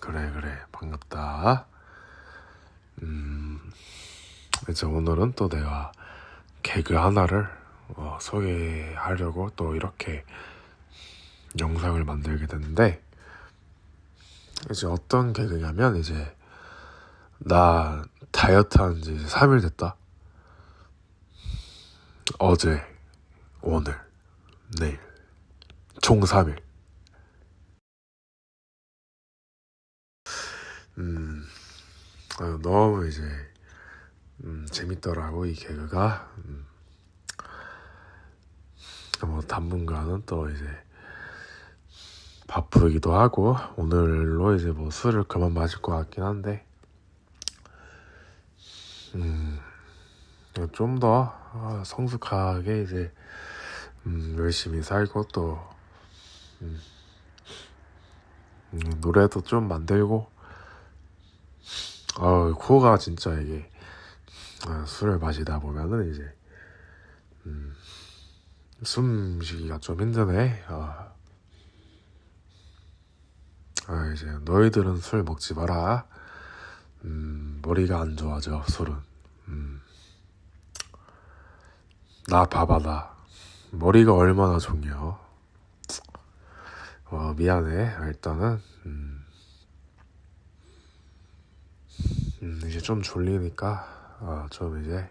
그래 그래 반갑다. 음 이제 오늘은 또 내가 개그 하나를 어, 소개하려고 또 이렇게 영상을 만들게 됐는데 이제 어떤 개그냐면 이제 나 다이어트 한 지 3일 됐다. 어제, 오늘, 내일. 총 3일. 아유, 너무 이제, 음, 재밌더라고, 이 개그가. 음. 뭐, 당분간은 또 이제, 바쁘기도 하고, 오늘로 이제 뭐 술을 그만 마실 것 같긴 한데, 음, 좀 더 성숙하게 이제, 음, 열심히 살고 또, 음, 음, 노래도 좀 만들고, 어, 코가 진짜 이게, 아, 술을 마시다 보면은 이제, 음, 숨쉬기가 좀 힘드네. 아, 아, 이제 너희들은 술 먹지 마라. 음, 머리가 안 좋아져, 술은. 음. 나 봐봐, 나. 머리가 얼마나 좋냐. 어, 미안해. 일단은, 음. 음, 이제 좀 졸리니까, 어, 좀 이제,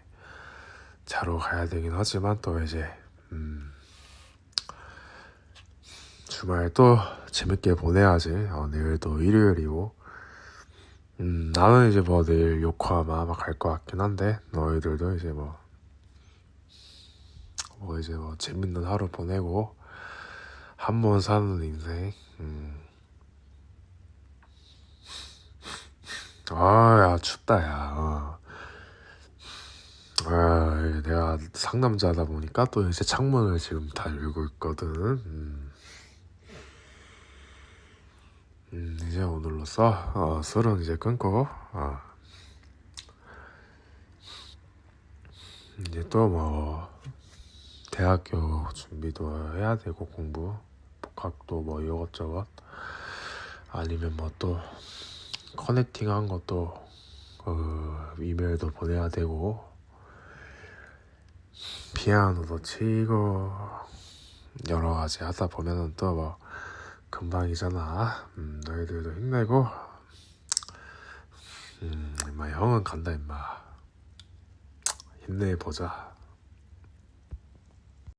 자러 가야 되긴 하지만, 또 이제, 음, 주말 또 재밌게 보내야지. 어, 내일도 일요일이고, 음, 나는 이제 뭐 내일 요코하마 아마 갈것 같긴 한데, 너희들도 이제 뭐, 뭐 이제 뭐 재밌는 하루 보내고, 한 번 사는 인생, 음. 아, 야, 춥다, 야. 어. 아, 내가 상남자다 보니까 또 이제 창문을 지금 다 열고 있거든. 음. 음, 이제 오늘로써 어, 술은 이제 끊고 어. 이제 또 뭐 대학교 준비도 해야 되고 공부 복학도 뭐 이것저것 아니면 뭐 또 커넥팅한 것도 그 이메일도 보내야 되고 피아노도 치고 여러 가지 하다 보면은 또 뭐 금방이잖아. 음, 너희들도 힘내고 음, 임마 형은 간다 임마. 힘내보자.